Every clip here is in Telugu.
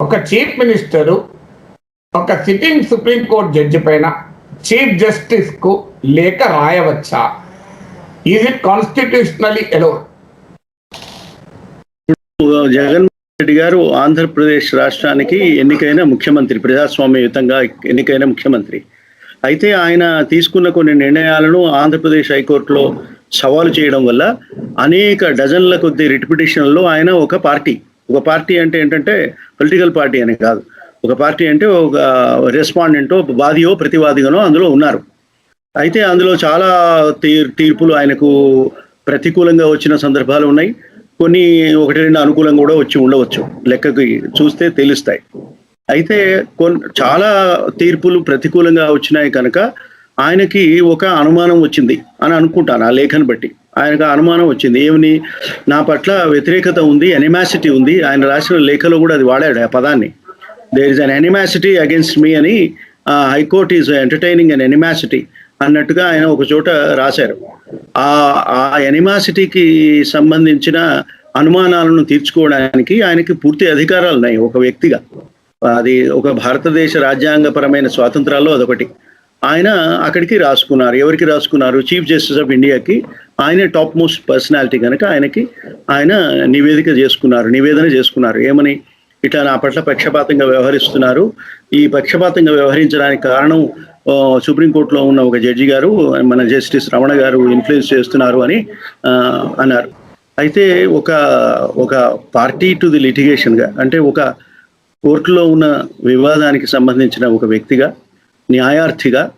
ఒక చీఫ్ మినిస్టరు ఒక సిట్టింగ్ సుప్రీంకోర్టు జడ్జి పైన చీఫ్ జస్టిస్కు లేఖ రాయవచ్చా? ఈజ్ ఇట్ కాన్స్టిట్యూషనలీ ఎలో జగన్మోహన్ రెడ్డి గారు ఆంధ్రప్రదేశ్ రాష్ట్రానికి ఎన్నికైన ముఖ్యమంత్రి ప్రజాస్వామ్యయుతంగా ఎన్నికైన ముఖ్యమంత్రి. అయితే ఆయన తీసుకున్న కొన్ని నిర్ణయాలను ఆంధ్రప్రదేశ్ హైకోర్టులో సవాలు చేయడం వల్ల అనేక డజన్ల కొద్ది రిట్ పిటిషన్లో ఆయన ఒక పార్టీ. ఒక పార్టీ అంటే ఏంటంటే పొలిటికల్ పార్టీ అని కాదు. ఒక పార్టీ అంటే ఒక రెస్పాండెంటో వాదియో ప్రతివాదిగానో అందులో ఉన్నారు. అయితే అందులో చాలా తీర్ తీర్పులు ఆయనకు ప్రతికూలంగా వచ్చిన సందర్భాలు ఉన్నాయి. కొన్ని ఒకటి రెండు అనుకూలంగా కూడా వచ్చి ఉండవచ్చు. లెక్కకి చూస్తే తెలుస్తాయి. అయితే కొన్ చాలా తీర్పులు ప్రతికూలంగా వచ్చినాయి కనుక ఆయనకి ఒక అనుమానం వచ్చింది అని అనుకుంటాను ఆ లేఖను బట్టి. ఆయనకు అనుమానం వచ్చింది. ఏమని? నా పట్ల వ్యతిరేకత ఉంది ఎనిమాసిటీ ఉంది. ఆయన రాసిన లేఖలో కూడా అది వాడాడు ఆ పదాన్ని. There is an animosity against me అని high court is entertaining an animosity అన్నట్టుగా ఆయన ఒక చోట రాశారు. ఆ ఆ ఎనిమాసిటీకి సంబంధించిన అనుమానాలను తీర్చుకోవడానికి ఆయనకి పూర్తి అధికారాలు ఉన్నాయి ఒక వ్యక్తిగా. అది ఒక భారతదేశ రాజ్యాంగపరమైన స్వాతంత్రాల్లో అదొకటి. ఆయన అక్కడికి రాసుకున్నారు. ఎవరికి రాసుకున్నారు? చీఫ్ జస్టిస్ ఆఫ్ ఇండియాకి ఆయన టాప్ మోస్ట్ పర్సనాలిటీ కనుక ఆయనకి ఆయన నివేదిక చేసుకున్నారు నివేదన చేసుకున్నారు. ఏమని? ఇట్లా నా పట్ల పక్షపాతంగా వ్యవహరిస్తున్నారు. ఈ పక్షపాతంగా వ్యవహరించడానికి కారణం సుప్రీంకోర్టులో ఉన్న ఒక జడ్జి గారు మన జస్టిస్ రమణ గారు ఇన్ఫ్లుయెన్స్ చేస్తున్నారు అని అన్నారు. అయితే ఒక ఒక పార్టీ టు ది లిటిగేషన్గా అంటే ఒక కోర్టులో ఉన్న వివాదానికి సంబంధించిన ఒక వ్యక్తిగా న్యాయార్థిగా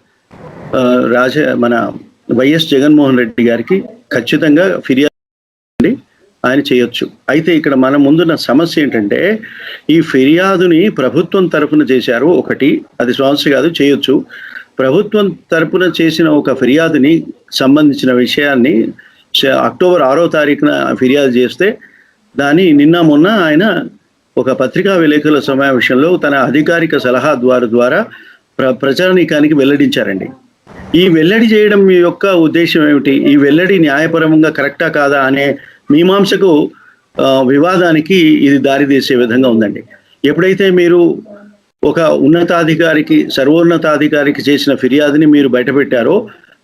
రాజ మన వైఎస్ జగన్మోహన్ రెడ్డి గారికి ఖచ్చితంగా ఫిర్యాదు ఆయన చేయొచ్చు. అయితే ఇక్కడ మన ముందున్న సమస్య ఏంటంటే ఈ ఫిర్యాదుని ప్రభుత్వం తరపున చేశారు ఒకటి అది సమస్య కాదు చేయొచ్చు. ప్రభుత్వం తరపున చేసిన ఒక ఫిర్యాదుని సంబంధించిన విషయాన్ని చ- అక్టోబర్ ఆరో తారీఖున ఫిర్యాదు చేస్తే దాని నిన్న మొన్న ఆయన ఒక పత్రికా విలేకరుల సమావేశంలో తన అధికారిక సలహా ద్వారా ద్వారా ప్ర ప్రచారనీకానికి వెల్లడించారండి. ఈ వెల్లడి చేయడం మీ యొక్క ఉద్దేశం ఏమిటి? ఈ వెల్లడి న్యాయపరంగా కరెక్టా కాదా అనే మీమాంసకు వివాదానికి ఇది దారితీసే విధంగా ఉందండి. ఎప్పుడైతే మీరు ఒక ఉన్నతాధికారికి సర్వోన్నతాధికారికి చేసిన ఫిర్యాదుని మీరు బయటపెట్టారో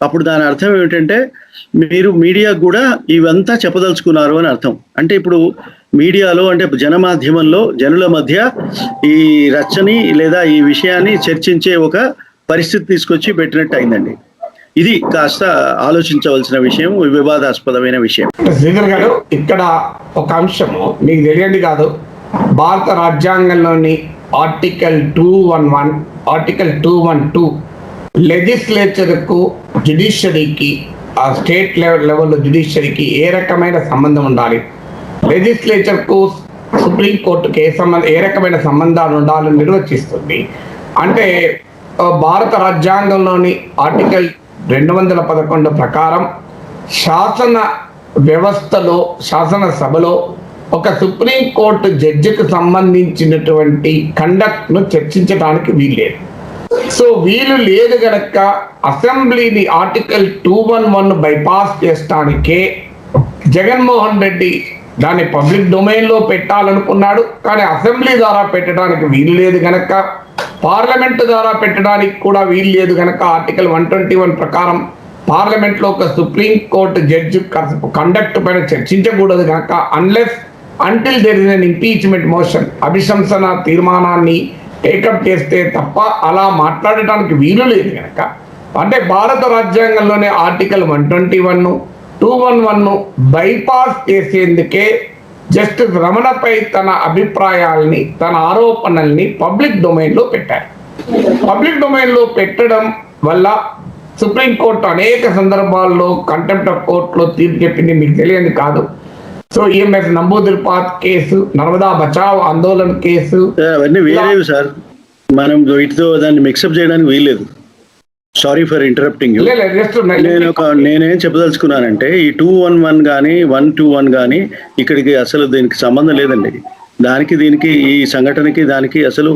అప్పుడు దాని అర్థం ఏమిటంటే మీరు మీడియాకు కూడా ఇవంతా చెప్పదలుచుకున్నారు అని అర్థం. అంటే ఇప్పుడు మీడియాలో అంటే జనమాధ్యమంలో జనుల మధ్య ఈ రచ్చని లేదా ఈ విషయాన్ని చర్చించే ఒక పరిస్థితి తీసుకొచ్చి పెట్టినట్టు అయిందండి. ఇది కాస్త ఆలోచించవలసిన విషయం వివాదాస్పదమైన విషయం. శ్రీధర్ గారు ఇక్కడ ఒక అంశము మీకు తెలియండి కాదు. భారత రాజ్యాంగంలోని article two one one article two one two లెజిస్లేచర్కు జ్యుడిషియరీకి ఆ స్టేట్ లెవెల్ లెవెల్లో జ్యుడిషియరీకి ఏ రకమైన సంబంధం ఉండాలి? లెజిస్లేచర్కు సుప్రీంకోర్టుకి ఏ సంబంధం ఏ రకమైన సంబంధాలు ఉండాలని నిర్వచిస్తుంది? అంటే భారత రాజ్యాంగంలోని ఆర్టికల్ రెండు వందల పదకొండు ప్రకారం శాసన వ్యవస్థలో శాసనసభలో ఒక సుప్రీంకోర్టు జడ్జికి సంబంధించినటువంటి కండక్ట్ను చర్చించడానికి వీల్లేదు. సో వీలు లేదు గనక అసెంబ్లీని article two one one bypass చేస్తానికే Jaganmohan Reddy దాన్ని పబ్లిక్ డొమైన్లో పెట్టాలనుకున్నాడు కానీ అసెంబ్లీ ద్వారా పెట్టడానికి వీలు లేదు గనక పార్లమెంట్ ద్వారా పెట్టడానికి కూడా వీలు లేదు గనక ఆర్టికల్ వన్ ట్వంటీ వన్ ప్రకారం పార్లమెంట్లో ఒక సుప్రీం కోర్టు జడ్జి కండక్ట్ పైన చర్చించకూడదు కనుక unless until there is an impeachment motion అభిశంసన తీర్మానాన్ని టేకప్ చేస్తే తప్ప అలా మాట్లాడటానికి వీలు లేదు కనుక అంటే భారత రాజ్యాంగంలోనే ఆర్టికల్ వన్ ట్వంటీ వన్ను టూ వన్ వన్ బైపాస్ చేసేందుకే జస్టిస్ రమణపై తన అభిప్రాయాల్ని తన ఆరోపణల్ని పబ్లిక్ డొమైన్లో పెట్టారు. పబ్లిక్ డొమైన్లో పెట్టడం వల్ల సుప్రీంకోర్టు అనేక సందర్భాల్లో కంటెంప్ట్ ఆఫ్ కోర్టులో తీర్పు చెప్పింది మీకు తెలియదు కాదు. So EMS Namboodiripad case Narmada Bachao Andolan case అవన్నీ వేరేవి సార్. మనం వీటితో దాన్ని మిక్సప్ చేయడానికి వీల్లేదు. సారీ ఫర్ ఇంటరప్టింగ్ యూ నేను ఒక నేనేం చెప్పదలుచుకున్నానంటే ఈ టూ వన్ వన్ కానీ వన్ టూ వన్ కానీ ఇక్కడికి అసలు దీనికి సంబంధం లేదండి. దానికి దీనికి ఈ సంఘటనకి దానికి అసలు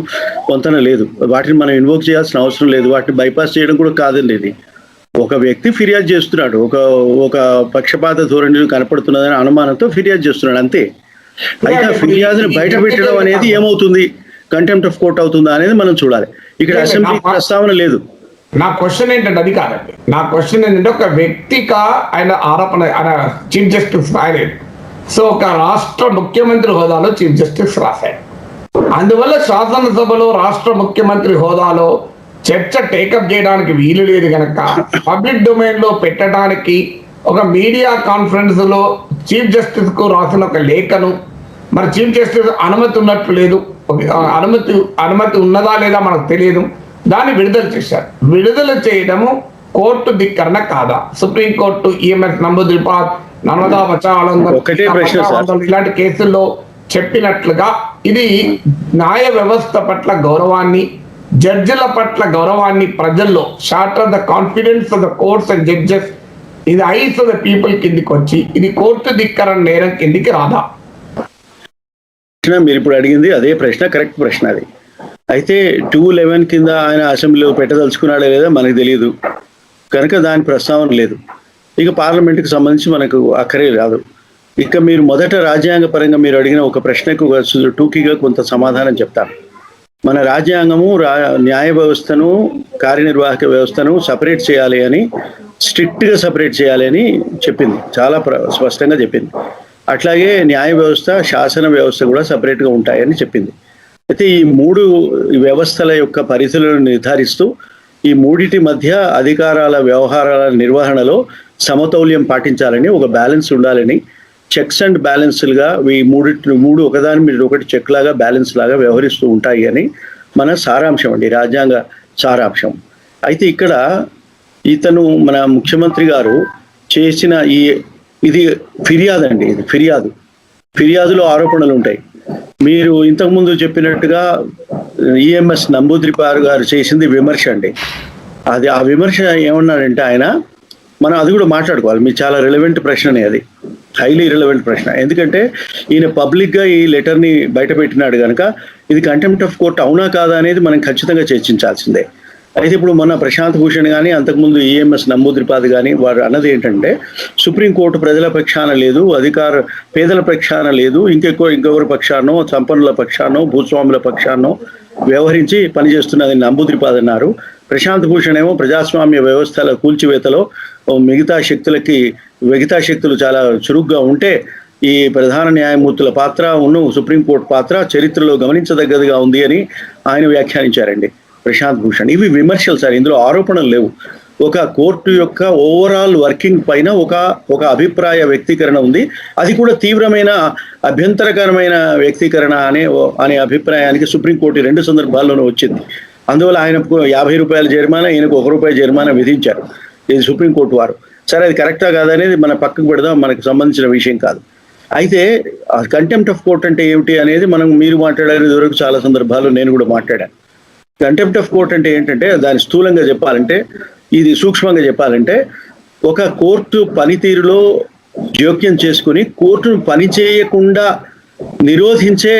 పొంతన లేదు. వాటిని మనం ఇన్వోక్ చేయాల్సిన అవసరం లేదు. వాటిని బైపాస్ చేయడం కూడా కాదండి ఇది. ఒక వ్యక్తి ఫిర్యాదు చేస్తున్నాడు. ఒక ఒక పక్షపాత ధోరణిలో కనపడుతున్నదని అనుమానంతో ఫిర్యాదు చేస్తున్నాడు. అంతే. అయితే ఫిర్యాదుని బయట పెట్టడం అనేది ఏమవుతుంది? కంటెంప్ట్ ఆఫ్ కోర్ట్ అవుతుందా అనేది మనం చూడాలి. ఇక్కడ అసెంబ్లీ ప్రస్తావన లేదు. నా క్వశ్చన్ ఏంటంటే అది కాదండి. నా క్వశ్చన్ ఏంటంటే ఒక వ్యక్తిగా ఆయన ఆరోపణ ఆయన చీఫ్ జస్టిస్ రాయలేదు సో ఒక రాష్ట్ర ముఖ్యమంత్రి హోదాలో చీఫ్ జస్టిస్ రాశాడు. అందువల్ల శాసనసభలో రాష్ట్ర ముఖ్యమంత్రి హోదాలో చర్చ టేకప్ చేయడానికి వీలు లేదు కనుక పబ్లిక్ డొమైన్లో పెట్టడానికి ఒక మీడియా కాన్ఫరెన్స్లో చీఫ్ జస్టిస్కు రాసిన ఒక లేఖను మరి చీఫ్ జస్టిస్ అనుమతి ఉన్నట్లు లేదు అనుమతి అనుమతి ఉన్నదా లేదా మనకు తెలియదు. దాన్ని విడుదల చేశారు. విడుదల చేయడము కోర్టు ధిక్కరణ కాదా? Supreme court EMS Namboodiripad Narmada Bachao ఒకటే ప్రశ్న, సార్. ఇలాంటి కేసుల్లో చెప్పినట్లుగా ఇది న్యాయ వ్యవస్థ పట్ల గౌరవాన్ని జడ్జిల పట్ల గౌరవాన్ని ప్రజల్లో shorter the confidence of the courts and judges ఇది ఐస్ ఆఫ్ ద పీపుల్ కిందికి వచ్చి ఇది కోర్టు ధిక్కరణ నేరం కిందికి రాదా? మీరు ఇప్పుడు అడిగింది అదే ప్రశ్న కరెక్ట్ ప్రశ్న అది. అయితే టూ లెవెన్ కింద ఆయన అసెంబ్లీలో పెట్టదలుచుకున్నాడా లేదా మనకు తెలియదు. కనుక దాని ప్రస్తావన లేదు. ఇక పార్లమెంట్కి సంబంధించి మనకు అక్కరే రాదు. ఇక మీరు మొదట రాజ్యాంగ పరంగా మీరు అడిగిన ఒక ప్రశ్నకు టూకీగా కొంత సమాధానం చెప్తాను. మన రాజ్యాంగము రా న్యాయ వ్యవస్థను కార్యనిర్వాహక వ్యవస్థను సపరేట్ చేయాలి అని స్ట్రిక్ట్గా సపరేట్ చేయాలి అని చెప్పింది. చాలా ప్ర స్పష్టంగా చెప్పింది. అట్లాగే న్యాయ వ్యవస్థ శాసన వ్యవస్థ కూడా సపరేట్గా ఉంటాయని చెప్పింది. అయితే ఈ మూడు వ్యవస్థల యొక్క పరిధులను నిర్ధారిస్తూ ఈ మూడిటి మధ్య అధికారాల వ్యవహారాల నిర్వహణలో సమతౌల్యం పాటించాలని ఒక బ్యాలెన్స్ ఉండాలని చెక్స్ అండ్ బ్యాలెన్స్లుగా ఈ మూడి మూడు ఒకదాని మీద ఒకటి చెక్ లాగా బ్యాలెన్స్ లాగా వ్యవహరిస్తూ ఉంటాయి అని మన సారాంశం అండి రాజ్యాంగ సారాంశం. అయితే ఇక్కడ ఇతను మన ముఖ్యమంత్రి గారు చేసిన ఈ ఇది ఫిర్యాదు అండి ఇది ఫిర్యాదు. ఫిర్యాదులో ఆరోపణలు ఉంటాయి. మీరు ఇంతకుముందు చెప్పినట్టుగా ఈఎంఎస్ నంబూద్రిపారు గారు చేసింది విమర్శ అండి. అది ఆ విమర్శ ఏమన్నాడంటే ఆయన మనం అది కూడా మాట్లాడుకోవాలి. మీకు చాలా రిలవెంట్ ప్రశ్ననే అది. హైలీ రిలవెంట్ ప్రశ్న. ఎందుకంటే ఈయన పబ్లిక్గా ఈ లెటర్ని బయట పెట్టినాడు కనుక ఇది కంటెంప్ట్ ఆఫ్ కోర్ట్ అవునా కాదా అనేది మనం ఖచ్చితంగా చర్చించాల్సిందే. అయితే ఇప్పుడు మన ప్రశాంత్ భూషణ్ కానీ అంతకుముందు ఈఎంఎస్ నంబూద్రిపాద్ కానీ వారు అన్నది ఏంటంటే సుప్రీంకోర్టు ప్రజల పక్షాన లేదు అధికార పేదల పక్షాన లేదు ఇంకెక్కువ ఇంకెవరి పక్షానో సంపన్నుల పక్షానో భూస్వాముల పక్షానో వ్యవహరించి పనిచేస్తున్నది నంబూద్రిపాద్ అన్నారు. ప్రశాంత్ భూషణ్ ఏమో ప్రజాస్వామ్య వ్యవస్థల కూల్చివేతలో మిగతా శక్తులకి మిగతా శక్తులు చాలా చురుగ్గా ఉంటే ఈ ప్రధాన న్యాయమూర్తుల పాత్ర ఉన్ను సుప్రీంకోర్టు పాత్ర చరిత్రలో గమనించదగ్గదిగా ఉంది అని ఆయన వ్యాఖ్యానించారండి. ప్రశాంత్ భూషణ్. ఇవి విమర్శలు సార్ ఇందులో ఆరోపణలు లేవు. ఒక కోర్టు యొక్క ఓవరాల్ వర్కింగ్ పైన ఒక ఒక అభిప్రాయ వ్యక్తీకరణ ఉంది. అది కూడా తీవ్రమైన అభ్యంతరకరమైన వ్యక్తీకరణ అనే అనే అభిప్రాయానికి సుప్రీంకోర్టు రెండు సందర్భాల్లోనూ వచ్చింది. అందువల్ల ఆయనకు యాభై రూపాయల జరిమానా ఈయనకు ఒక రూపాయి జరిమానా విధించారు. ఇది సుప్రీంకోర్టు వారు. సరే అది కరెక్టా కాదనేది మన పక్కకు పెడదాం మనకు సంబంధించిన విషయం కాదు. అయితే కంటెంప్ట్ ఆఫ్ కోర్ట్ అంటే ఏమిటి అనేది మనం మీరు మాట్లాడారు ఇదివరకు చాలా సందర్భాల్లో నేను కూడా మాట్లాడాను. కంటెంప్ట్ ఆఫ్ కోర్ట్ అంటే ఏంటంటే దాని స్థూలంగా చెప్పాలంటే ఇది సూక్ష్మంగా చెప్పాలంటే ఒక కోర్టు పనితీరులో జోక్యం చేసుకుని కోర్టును పనిచేయకుండా నిరోధించే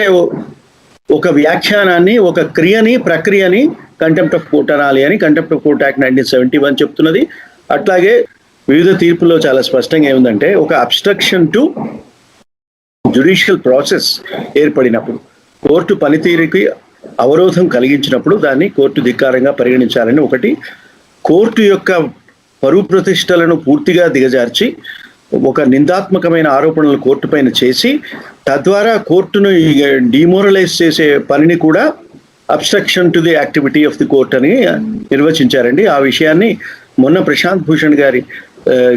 ఒక వ్యాఖ్యానాన్ని ఒక క్రియని ప్రక్రియని కంటెంప్ట్ ఆఫ్ కోర్ట్ అనాలి అని contempt of court act nineteen seventy one చెప్తున్నది. అట్లాగే వివిధ తీర్పుల్లో చాలా స్పష్టంగా ఏముందంటే ఒక అబ్స్ట్రక్షన్ టు జ్యుడిషియల్ ప్రాసెస్ ఏర్పడినప్పుడు కోర్టు పనితీరుకి అవరోధం కలిగించినప్పుడు దాన్ని కోర్టు ధిక్కారంగా పరిగణించాలని ఒకటి కోర్టు యొక్క పరువు ప్రతిష్టలను పూర్తిగా దిగజార్చి ఒక నిందాత్మకమైన ఆరోపణలు కోర్టు పైన చేసి తద్వారా కోర్టును డిమోరలైజ్ చేసే పనిని కూడా obstruction to the activity of the court అని నిర్వచించారండి. ఆ విషయాన్ని మొన్న ప్రశాంత్ భూషణ్ గారి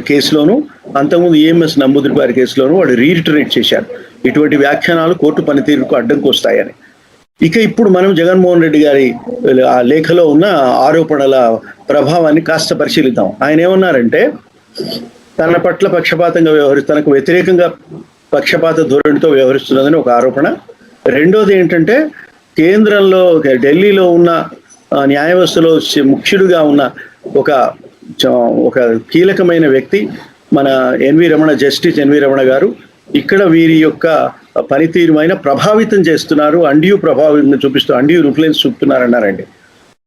కేసులోను అంతకుముందు ఈఎంఎస్ గారి కేసులోను వాడు రీరిటరేట్ చేశారు. ఇటువంటి వ్యాఖ్యానాలు కోర్టు పనితీరుకు అడ్డంకి వస్తాయని ఇక ఇప్పుడు మనం జగన్మోహన్ రెడ్డి గారి ఆ లేఖలో ఉన్న ఆరోపణల ప్రభావాన్ని కాస్త పరిశీలిద్దాం. ఆయన ఏమన్నారంటే తన పట్ల పక్షపాతంగా వ్యవహరి తనకు వ్యతిరేకంగా పక్షపాత ధోరణితో వ్యవహరిస్తున్నదని ఒక ఆరోపణ. రెండోది ఏంటంటే కేంద్రంలో ఢిల్లీలో ఉన్న న్యాయవ్యవస్థలో న్యాయ వ్యవస్థలో ఉన్న ఒక చ- ఒక కీలకమైన వ్యక్తి మన N V Ramana justice N V Ramana garu. ఇక్కడ వీరి యొక్క పనితీరు పనితీరుమైన ప్రభావితం చేస్తున్నారు. అండ్యూ ప్రభావితం చూపిస్తూ అండ్యూ ఇన్ఫ్లుయెన్స్ చూపుతున్నారన్నారండి.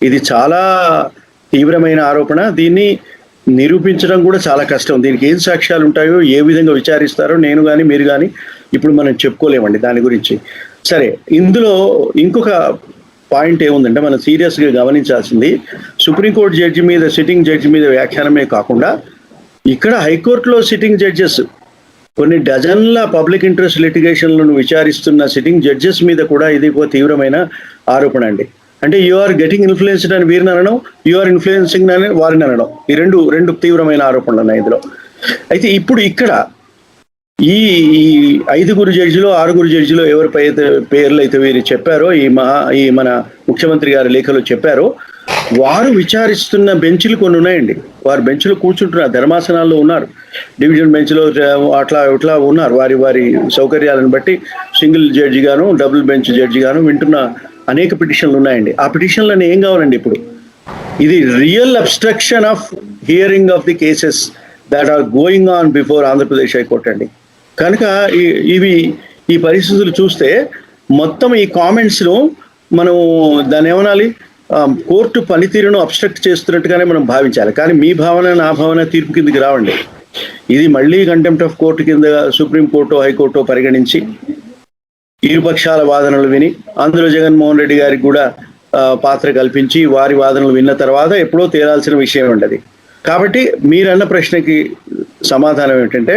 ఇది చాలా తీవ్రమైన ఆరోపణ. దీన్ని నిరూపించడం కూడా చాలా కష్టం. దీనికి ఏం సాక్ష్యాలు ఉంటాయో ఏ విధంగా విచారిస్తారో నేను కానీ మీరు కానీ ఇప్పుడు మనం చెప్పుకోలేమండి దాని గురించి. సరే ఇందులో ఇంకొక పాయింట్ ఏముందంటే మనం సీరియస్గా గమనించాల్సింది సుప్రీంకోర్టు జడ్జి మీద సిట్టింగ్ జడ్జి మీద వ్యాఖ్యానమే కాకుండా ఇక్కడ హైకోర్టులో సిట్టింగ్ జడ్జెస్ కొన్ని డజన్ల పబ్లిక్ ఇంట్రెస్ట్ లిటిగేషన్లను విచారిస్తున్న సిట్టింగ్ జడ్జెస్ మీద కూడా ఇది ఒక తీవ్రమైన ఆరోపణ అండి. అంటే యు ఆర్ గెటింగ్ ఇన్ఫ్లుయెన్స్డ్ అని వీరిని అనడం యు ఆర్ ఇన్ఫ్లుయెన్సింగ్ అని వారిని అనడం. ఈ రెండు రెండు తీవ్రమైన ఆరోపణలు ఉన్నాయి ఇందులో. అయితే ఇప్పుడు ఇక్కడ ఈ ఈ ఐదుగురు జడ్జిలో ఆరుగురు జడ్జిలో ఎవరిపై అయితే పేర్లు అయితే వీరు చెప్పారో ఈ మహా ఈ మన ముఖ్యమంత్రి గారి లేఖలో చెప్పారో వారు విచారిస్తున్న బెంచ్లు కొన్ని ఉన్నాయండి. వారు బెంచ్లో కూర్చుంటున్నారు ధర్మాసనాల్లో ఉన్నారు. డివిజన్ బెంచ్లో అట్లా ఇట్లా ఉన్నారు. వారి వారి సౌకర్యాలను బట్టి సింగిల్ జడ్జి గాను డబుల్ బెంచ్ జడ్జి గాను వింటున్న అనేక పిటిషన్లు ఉన్నాయండి. ఆ పిటిషన్లను ఏం కావాలండి ఇప్పుడు? ఇది real obstruction of hearing of the cases that are going on before Andhra Pradesh high court అండి. కనుక ఇవి ఈ పరిస్థితులు చూస్తే మొత్తం ఈ కామెంట్స్ను మనం దాన్ని ఏమనాలి? కోర్టు పనితీరును అబ్స్ట్రక్ట్ చేస్తున్నట్టుగానే మనం భావించాలి. కానీ మీ భావన నా భావన తీర్పు కిందకి రావండి. ఇది మళ్ళీ కంటెంప్ట్ ఆఫ్ కోర్టు కింద సుప్రీం కోర్టు హైకోర్టు పరిగణించి ఇరుపక్షాల వాదనలు విని అందులో జగన్మోహన్ రెడ్డి గారికి కూడా పాత్ర కల్పించి వారి వాదనలు విన్న తర్వాత ఎప్పుడో తేలాల్సిన విషయం ఉండదు. కాబట్టి మీరన్న ప్రశ్నకి సమాధానం ఏంటంటే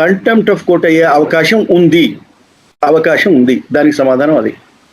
కంటెంప్ట్ ఆఫ్ కోర్ట్ అయ్యే అవకాశం ఉంది. అవకాశం ఉంది. దానికి సమాధానం అది.